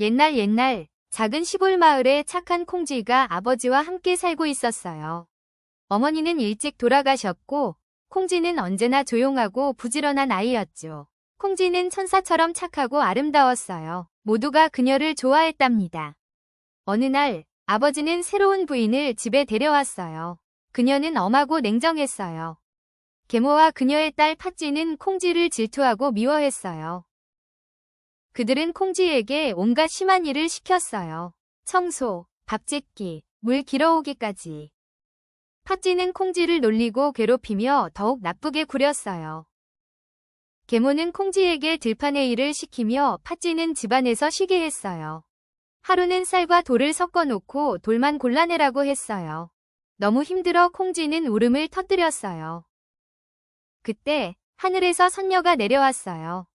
옛날 옛날 작은 시골 마을에 착한 콩쥐가 아버지와 함께 살고 있었어요. 어머니는 일찍 돌아가셨고 콩쥐는 언제나 조용하고 부지런한 아이였죠. 콩쥐는 천사처럼 착하고 아름다웠어요. 모두가 그녀를 좋아했답니다. 어느 날 아버지는 새로운 부인을 집에 데려왔어요. 그녀는 엄하고 냉정했어요. 계모와 그녀의 딸 팥쥐는 콩쥐를 질투하고 미워했어요. 그들은 콩쥐에게 온갖 심한 일을 시켰어요. 청소, 밥 짓기, 물 길어오기까지. 팥쥐는 콩쥐를 놀리고 괴롭히며 더욱 나쁘게 구렸어요. 계모는 콩쥐에게 들판의 일을 시키며 팥쥐는 집안에서 쉬게 했어요. 하루는 쌀과 돌을 섞어 놓고 돌만 골라내라고 했어요. 너무 힘들어 콩쥐는 울음을 터뜨렸어요. 그때 하늘에서 선녀가 내려왔어요.